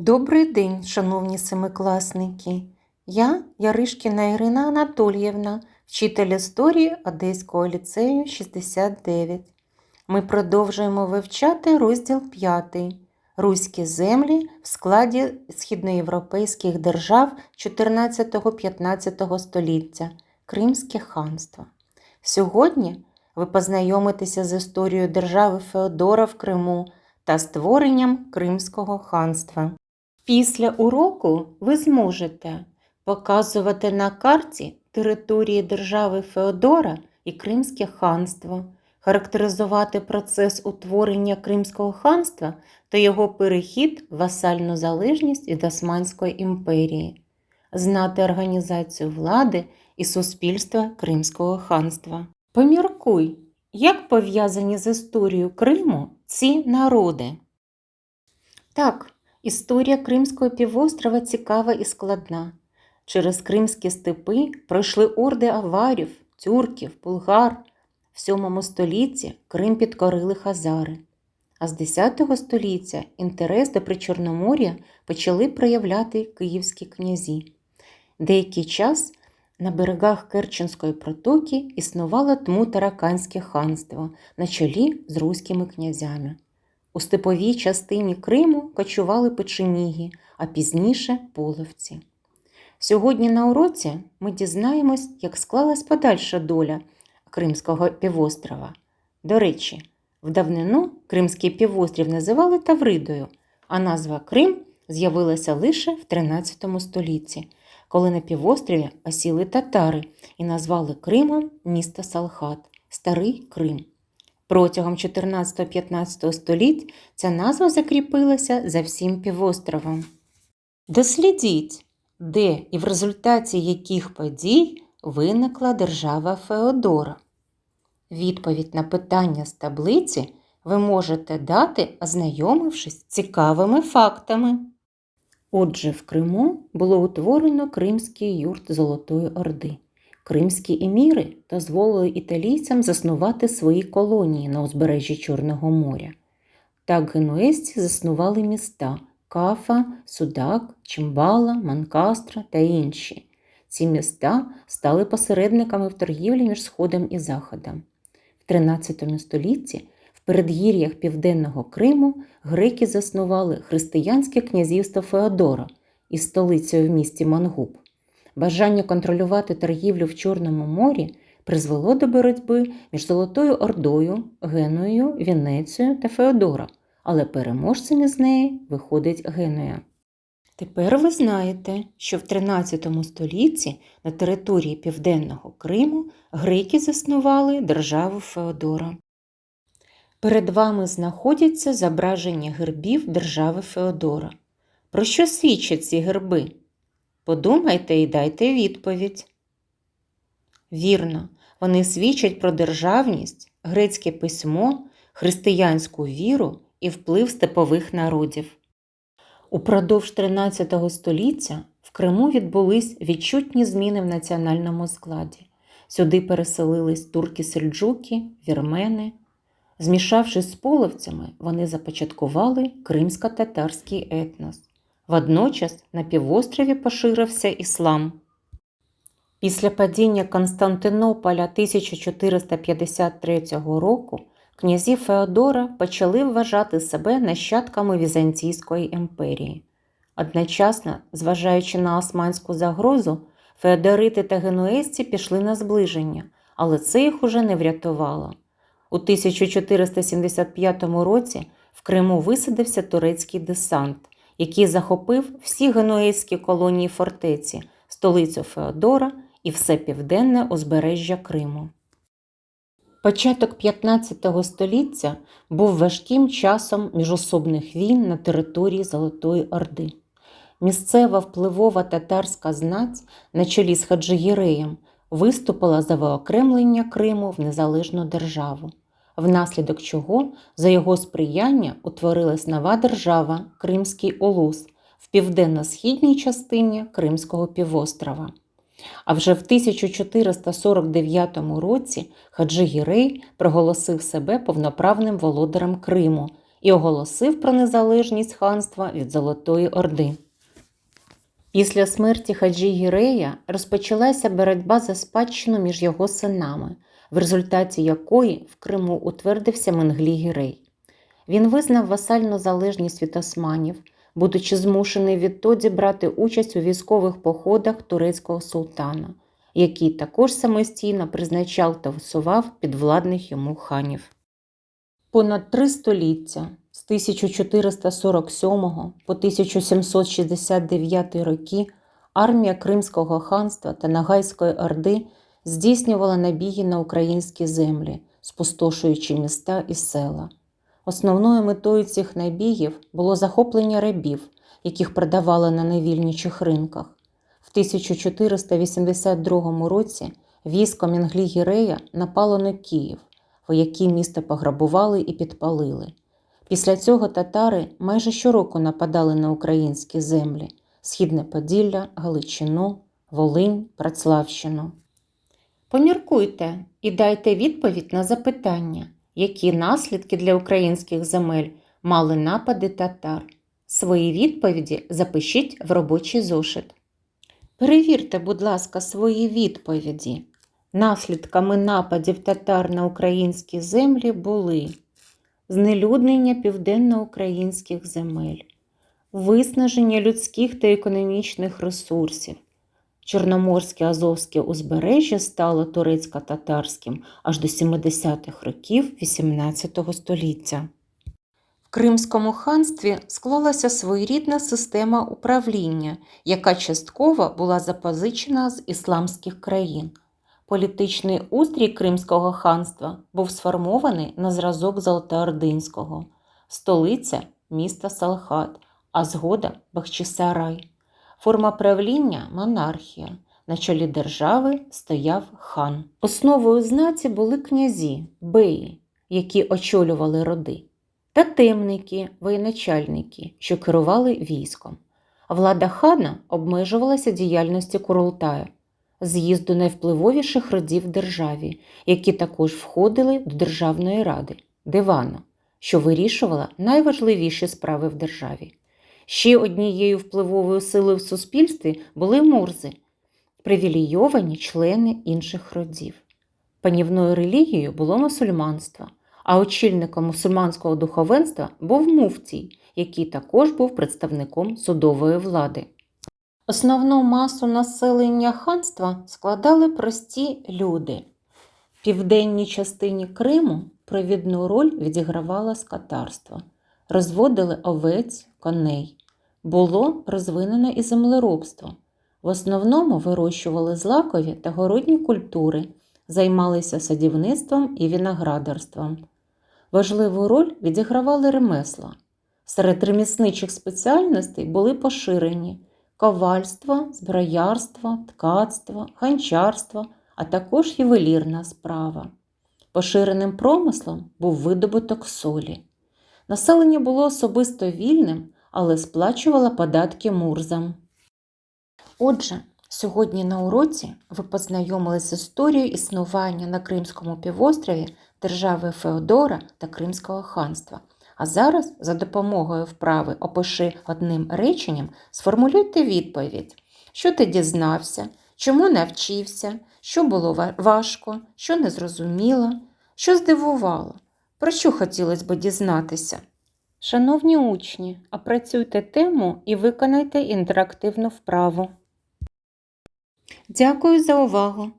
Добрий день, шановні семикласники. Я Яришкіна Ірина Анатоліївна, вчитель історії Одеського ліцею 69. Ми продовжуємо вивчати розділ 5. Руські землі в складі східноєвропейських держав 14-15 століття Кримське ханство. Сьогодні ви познайомитеся з історією держави Феодора в Криму та створенням Кримського ханства. Після уроку ви зможете показувати на карті території держави Феодора і Кримське ханство, характеризувати процес утворення Кримського ханства та його перехід в васальну залежність від Османської імперії, знати організацію влади і суспільства Кримського ханства. Поміркуй, як пов'язані з історією Криму ці народи. Так, Історія Кримського півострова цікава і складна. Через кримські степи пройшли орди аварів, тюрків, булгар. В 7 столітті Крим підкорили хазари. А з 10 століття інтерес до Причорномор'я почали проявляти київські князі. Деякий час на берегах Керченської протоки існувало Тму-Тараканське ханство на чолі з руськими князями. У степовій частині Криму кочували печеніги, а пізніше половці. Сьогодні на уроці ми дізнаємось, як склалась подальша доля Кримського півострова. До речі, в давнину Кримський півострів називали Тавридою, а назва Крим з'явилася лише в 13 столітті, коли на півострові осіли татари і назвали Кримом місто Салхат Старий Крим. Протягом 14-15 століть ця назва закріпилася за всім півостровом. Дослідіть, де і в результаті яких подій виникла держава Феодора. Відповідь на питання з таблиці ви можете дати, ознайомившись цікавими фактами. Отже, в Криму було утворено Кримський юрт Золотої Орди. Кримські еміри дозволили італійцям заснувати свої колонії на узбережжі Чорного моря. Так генуезці заснували міста Кафа, Судак, Чимбала, Манкастра та інші. Ці міста стали посередниками в торгівлі між Сходом і Заходом. В 13 столітті в передгір'ях Південного Криму греки заснували християнське князівство Феодора із столицею в місті Мангуб. Бажання контролювати торгівлю в Чорному морі призвело до боротьби між Золотою Ордою, Генуєю, Венецією та Феодора, але переможцем із неї виходить Генуя. Тепер ви знаєте, що в 13 столітті на території Південного Криму греки заснували державу Феодора. Перед вами знаходяться зображення гербів держави Феодора. Про що свідчать ці герби? Подумайте і дайте відповідь. Вірно, вони свідчать про державність, грецьке письмо, християнську віру і вплив степових народів. Упродовж 13 століття в Криму відбулись відчутні зміни в національному складі. Сюди переселились турки-сельджуки, вірмени. Змішавшись з половцями, вони започаткували кримсько-татарський етнос. Водночас на півострові поширився іслам. Після падіння Константинополя 1453 року князі Феодора почали вважати себе нащадками Візантійської імперії. Одночасно, зважаючи на османську загрозу, феодорити та генуезці пішли на зближення, але це їх уже не врятувало. У 1475 році в Криму висадився турецький десант який захопив всі генуейські колонії фортеці, столицю Феодора і все південне узбережжя Криму. Початок 15 століття був важким часом міжособних війн на території Золотої Орди. Місцева впливова татарська знать на чолі з Хаджигіреєм виступила за виокремлення Криму в незалежну державу внаслідок чого за його сприяння утворилась нова держава Кримський Олус в південно-східній частині Кримського півострова. А вже в 1449 році Хаджи Гірей проголосив себе повноправним володарем Криму і оголосив про незалежність ханства від Золотої Орди. Після смерті Хаджі Гірея розпочалася боротьба за спадщину між його синами, в результаті якої в Криму утвердився Менглі Гірей. Він визнав васальну залежність від османів, будучи змушений відтоді брати участь у військових походах турецького султана, який також самостійно призначав та висував підвладних йому ханів. Понад три століття з 1447 по 1769 роки армія Кримського ханства та Нагайської Орди здійснювала набіги на українські землі, спустошуючи міста і села. Основною метою цих набігів було захоплення рабів, яких продавали на невільничих ринках. В 1482 році військо Мінглі Гірея напало на Київ, вояки міста пограбували і підпалили. Після цього татари майже щороку нападали на українські землі Східне Поділля, Галичину, Волинь, Працлавщину. Поміркуйте і дайте відповідь на запитання, які наслідки для українських земель мали напади татар. Свої відповіді запишіть в робочий зошит. Перевірте, будь ласка, свої відповіді. Наслідками нападів татар на українські землі були знелюднення південноукраїнських земель, виснаження людських та економічних ресурсів. Чорноморське Азовське узбережжя стало турецько-татарським аж до 70-х років XVIII століття. В Кримському ханстві склалася своєрідна система управління, яка частково була запозичена з ісламських країн. Політичний устрій Кримського ханства був сформований на зразок Золотоординського, столиця міста Салхат, а згода Бахчисарай. Форма правління монархія. На чолі держави стояв хан. Основою знаті були князі, беї, які очолювали роди, та темники, воєначальники, що керували військом. Влада хана обмежувалася діяльністю Курултаю, з'їзду найвпливовіших родів державі, які також входили до Державної ради дивана, що вирішувала найважливіші справи в державі. Ще однією впливовою силою в суспільстві були мурзи, привілейовані члени інших родів. Панівною релігією було мусульманство, а очільником мусульманського духовенства був муфтій, який також був представником судової влади. Основну масу населення ханства складали прості люди. В південній частині Криму провідну роль відігравало скотарство. Розводили овець, коней. Було розвинене і землеробство. В основному вирощували злакові та городні культури, займалися садівництвом і виноградарством. Важливу роль відігравали ремесла. Серед ремісничих спеціальностей були поширені ковальство, зброярство, ткацтво, гончарство, а також ювелірна справа. Поширеним промислом був видобуток солі. Населення було особисто вільним, але сплачувало податки мурзам. Отже, сьогодні на уроці ви познайомилися з історією існування на Кримському півострові держави Феодора та Кримського ханства. А зараз, за допомогою вправи опиши одним реченням, сформулюйте відповідь, що ти дізнався, чому навчився, що було важко, що не зрозуміло, що здивувало, про що хотілося б дізнатися. Шановні учні, опрацюйте тему і виконайте інтерактивну вправу. Дякую за увагу!